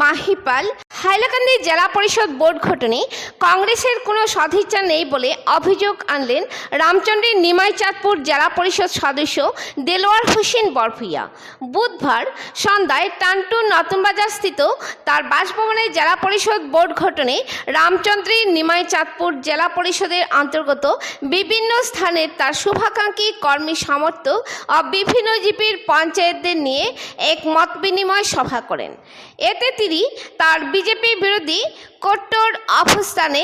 মাহিপাল। হাইলাকান্দি জেলা পরিষদ বোর্ড ঘটনে কংগ্রেসের কোনো সদিচ্ছা নেই বলে অভিযোগ আনলেন রামচন্দ্রের নিমাইচাঁদপুর জেলা পরিষদ সদস্য দেলোয়ার হোসেন বরফিয়া বুধবার সন্ধ্যায় টানটুর নতুনবাজার স্থিত তার বাসভবনে জেলা পরিষদ বোর্ড ঘটনে রামচন্দ্রের নিমাইচাঁদপুর জেলা পরিষদের অন্তর্গত বিভিন্ন স্থানে তার শুভাকাঙ্ক্ষী কর্মী সমর্থক ও বিভিন্ন জিপির পঞ্চায়েতদের নিয়ে এক মত বিনিময় সভা করেন। এতে তিনি তার বিজেপি বিরোধী কট্টর অবস্থানে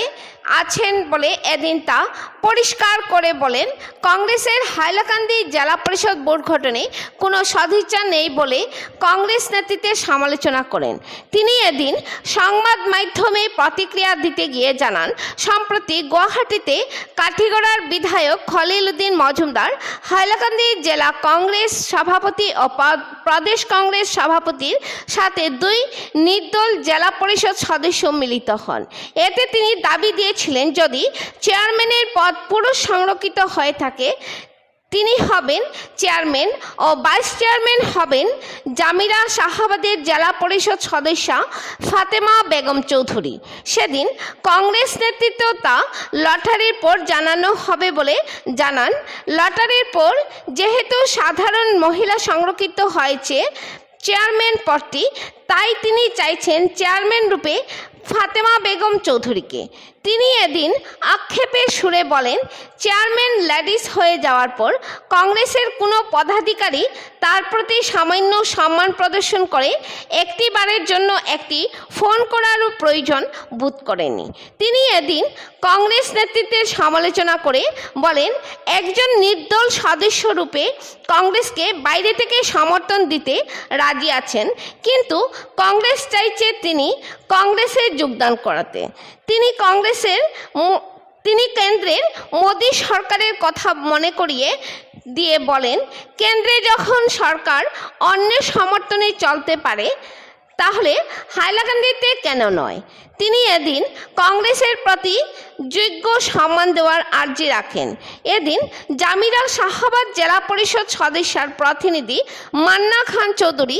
আছেন বলে এদিন তা পরিষ্কার করে বলেন, কংগ্রেসের হাইলাকান্দি জেলা পরিষদ বোর্ড গঠনে কোনো সদিচ্ছা নেই বলে কংগ্রেস নেতৃত্বের সমালোচনা করেন। তিনি এদিন সংবাদ মাধ্যমে প্রতিক্রিয়া দিতে গিয়ে জানান, সম্প্রতি গুয়াহাটিতে কাঠিগড়ার বিধায়ক খলিল উদ্দিন মজুমদার, হাইলাকান্দি জেলা কংগ্রেস সভাপতি ও প্রদেশ কংগ্রেস সভাপতির সাথে দুই নির্দল জেলা পরিষদ সদস্য মিলিত। হন। এতে তিনি দাবি দিয়েছিলেন, যদি চেয়ারম্যানের পদ পুরুষ সংরক্ষিত হয়ে থাকে, তিনি হবেন চেয়ারম্যান ও ভাইস চেয়ারম্যান হবেন জামিরা শাহাবাদের জেলা পরিষদ সদস্যা ফাতেমা বেগম চৌধুরী। সেদিন কংগ্রেস নেতৃত্ব তা লটারির পর জানানো হবে বলে জানান। লটারির পর যেহেতু সাধারণ মহিলা সংরক্ষিত হয়েছে চেয়ারম্যান পদটি, তাই তিনি চাইছেন চেয়ারম্যান রূপে ফাতেমা বেগম চৌধুরীকে। তিনি এদিন আক্ষেপের সুরে বলেন, চেয়ারম্যান ল্যাডিস হয়ে যাওয়ার পর কংগ্রেসের কোনো পদাধিকারী তার প্রতি সামান্য সম্মান প্রদর্শন করে একটি বারের জন্য একটি ফোন করারও প্রয়োজন বোধ করেনি তিনি এদিন কংগ্রেস নেতৃত্বের সমালোচনা করে বলেন, একজন নির্দল সদস্য রূপে কংগ্রেসকে বাইরে থেকে সমর্থন দিতে রাজি আছেন, কিন্তু কংগ্রেস চাইছে তিনি কংগ্রেসে যোগদান করাতে। তিনি কংগ্রেসের তিনি কেন্দ্রের মোদী সরকারের কথা মনে করিয়ে দিয়ে বলেন, কেন্দ্রে যখন সরকার অন্যের সমর্থনে চলতে পারে, তাহলে হাইলাকান্দিতে কেন নয়? তিনি এদিন কংগ্রেসের প্রতি যোগ্য সম্মান দেওয়ার আর্জি রাখেন। এদিন জামিরাল শাহাবাদ জেলা পরিষদ সদস্যার প্রতিনিধি মান্না খান চৌধুরী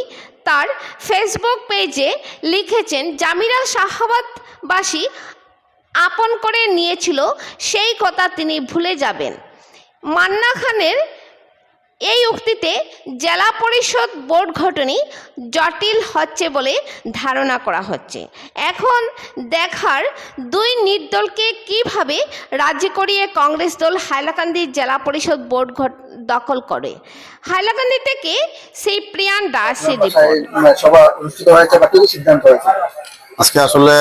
তার ফেসবুক পেজে লিখেছেন, জামিরা শাহাবাদবাসী আপন করে নিয়েছিল, সেই কথা তিনি ভুলে যাবেন। মান্না খানের এই উক্তিতে জেলা পরিষদ বোর্ড ঘটনী জটিল হচ্ছে বলে ধারণা করা হচ্ছে। এখন দেখার দুই নির্দলকে কীভাবে রাজি করিয়ে কংগ্রেস দল হাইলাকান্দি জেলা পরিষদ বোর্ড দখল করে? হাইলাকান্দি থেকে সেই প্রিয়ান দাসের রিপোর্ট মানে সভা অনুষ্ঠিত হয়েছে বা কি কি সিদ্ধান্ত হয়েছে? আজকে আসলে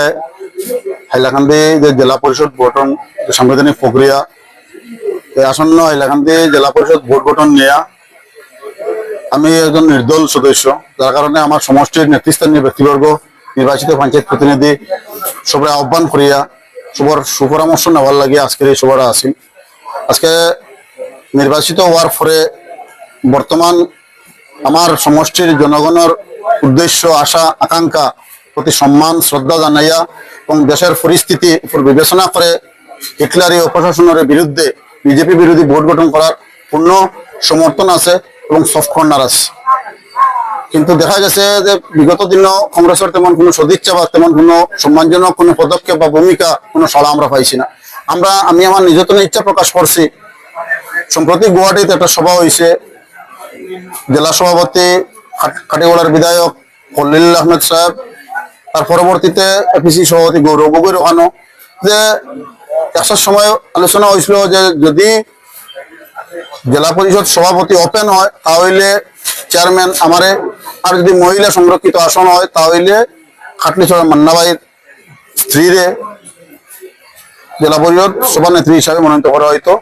হাইলাকান্দি যে জেলা পরিষদ গঠন সাংবিধানিক প্রক্রিয়া আসন্ন হাইলাকান্দি জেলা পরিষদ ভোট গঠন নেয়া আমি একজন নির্দল সদস্য। যার কারণে আমার সমষ্টির নেতৃস্থানীয় ব্যক্তিবর্গ, নির্বাচিত পঞ্চায়েত প্রতিনিধি সবাই আহ্বান করিয়া সবার সুপরামর্শ নেওয়ার লাগে আজকের এই সভাটা আসি আজকে নির্বাচিত হওয়ার পরে বর্তমান আমার সমষ্টির জনগণের উদ্দেশ্য, আশা, আকাঙ্ক্ষা প্রতি সম্মান, শ্রদ্ধা জানাইয়া এবং দেশের পরিস্থিতি উপর বিবেচনা করে হিটলারি ও প্রশাসনের বিরুদ্ধে বিজেপি বিরোধী ভোট গঠন করার পূর্ণ সমর্থন আছে এবং সফট কর্নার আছে। কিন্তু দেখা গেছে যে বিগত দিনও কংগ্রেসের তেমন কোনো সদিচ্ছা বা তেমন কোনো সম্মানজনক কোনো পদক্ষেপ বা ভূমিকা, কোনো সাড়া আমরা পাইছি না। আমরা, আমি আমার নিজতনে ইচ্ছা প্রকাশ করছি, সম্প্রতি গুয়াহাটিতে একটা সভা হয়েছে জেলা সভাপতি কাটিগড়ার বিধায়ক খলিল আহমেদ সাহেব, তার পরবর্তীতে এপিসি সভাপতি গৌরব গগৈর ওখানো যে একটা সময় আলোচনা হয়েছিল যে যদি জেলা পরিষদ সভাপতি ওপেন হয়, তাহলে চেয়ারম্যান আমারে, আর যদি মহিলা সংরক্ষিত আসন হয়, তাহলে খাটলিছড়া মান্নাবাইয়ের স্ত্রীরে জেলা পরিষদ সভানেত্রী হিসাবে মনোনীত করা হয়তো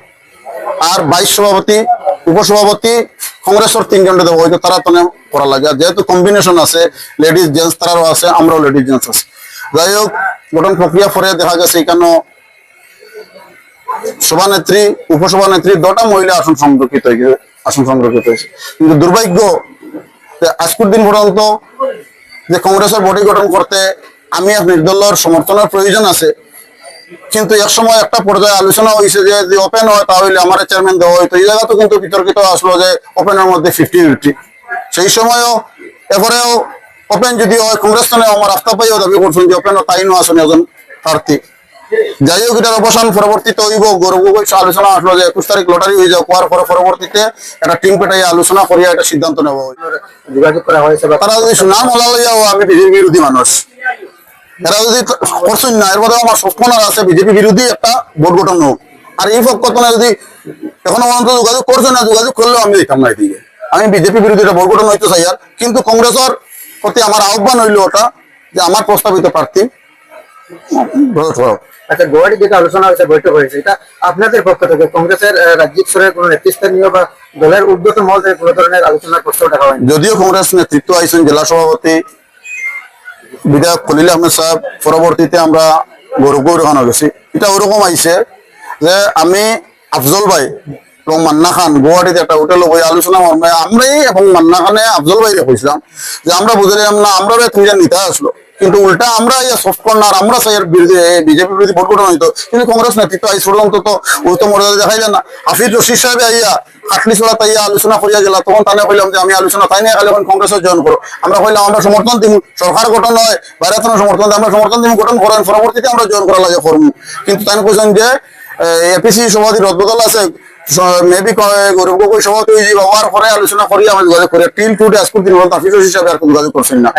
আর ভাইস সভাপতি, উপসভাপতি কংগ্রেসের তিনজনকে দেবো হয়তো তারা তো করা লাগে। আর যেহেতু কম্বিনেশন আছে লেডিস জেন্টস তারাও আছে, আমরাও লেডিস জেন্টস আছে। যাই হোক, গঠন প্রক্রিয়া পরে দেখা গেছে এখানে সভানেত্রী, উপসভানেত্রী দুটা মহিলা আসন সংরক্ষিত আসন সংরক্ষিত হয়েছে। কিন্তু দুর্ভাগ্য আজকের দিন পর্যন্ত যে কংগ্রেসের বডি গঠন করতে আমি এক নির্দলের সমর্থনের প্রয়োজন আছে। কিন্তু এক সময় একটা পর্যায়ে আলোচনা হয়েছে যে যদি ওপেন হয় তাহলে আমার চেয়ারম্যান দেওয়া হয়তো এই জায়গা তো কিন্তু বিতর্কিত আসলো যে ওপেনের মধ্যে ফিফটি ফিফটি সেই সময়ও এরপরেও ওপেন যদি হয়, কংগ্রেস আমার রাস্তা পাইও দাবি করছেন যে ওপেন তাই নো আসেন একজন প্রার্থী। যাই হোক এটার অবসান পরবর্তীতে হইব। গৌরব আলোচনা আসলো যে একুশ তারিখ লটারি হয়ে যাও হওয়ার পরে পরবর্তীতে একটা টিম পেটাই আলোচনা করিয়া একটা সিদ্ধান্ত নেব যোগাযোগ করা হয়েছে বা তারা যদি সুনাম আমি বিজেপি বিরোধী মানুষ। এরা যদি করছেন না আমার আছে বিজেপি বিরোধী একটা ভোট গঠন হোক। আর এই পক্ষ না যদি এখনও পর্যন্ত যোগাযোগ করছে না যোগাযোগ করলেও আমি দিতাম না এদিকে। আমি বিজেপি বিরোধী একটা ভোট গঠন হইতে চাই আর। কিন্তু কংগ্রেসের প্রতি আমার আহ্বান হইল ওটা যে আমার প্রস্তাবিত প্রার্থী ভোট হোক। আচ্ছা গুয়াহাটি যেটা আলোচনা হয়েছে, বৈঠক হয়েছে। এটা আপনাদের পক্ষ থেকে, কংগ্রেসের রাজ্যিক স্তরের কোনো নেতৃস্থানীয় বা দলের মহল থেকে কোনো ধরনের আলোচনার প্রস্তাব দেখা হয়নি? যদিও কংগ্রেস নেতৃত্ব আইসেন জেলা সভাপতি বিধায়ক খলিল আহমেদ সাহেব, পরবর্তীতে আমরা গৌরব খান গেছি এটা ওরকম আইছে যে আমি আফজল ভাই এবং মান্না খান গুয়াহাটিতে একটা হোটেল বই আলোচনা মর্মে আমরাই এবং মান্না খানে আফজল ভাই কইছিলাম যে আমরা বুঝলাম না আমরা তিনটা নিতে আসলো। কিন্তু উল্টা আমরা ইয়া সফট কর্নার আমরা সাইয়ের বিরোধী বিজেপি বিরোধী ভোট গঠন হইতো কিন্তু কংগ্রেস নেতৃত্ব আইস পর্যন্ত তো তো মর্যাদা দেখাইলেন না। হাফিজ রশিদ সাহেব আইয়া খাটলি চড়া তাইয়া আলোচনা করিয়া গেলা। তখন তানে কইলাম যে, আমি আলোচনা তাই নিয়ে এখন কংগ্রেসের জয়েন করো। আমরা কইলাম, আমরা সমর্থন দিম। সরকার গঠন হয়, বাইরে সমর্থন আমরা সমর্থন দিম, গঠন করেন। পরবর্তীতে আমরা জয়েন করা লাগে করব কিন্তু তাই কইছেন যে এপিসি সভাপতি রদবদল আছে মেবি গৌরব গগৈ সভাপতি হওয়ার পরে আলোচনা করি আমি যোগাযোগ করি টিল টু ডে আজকুর দিন। রশিদ সাহেব আর যোগাযোগ করছেন না।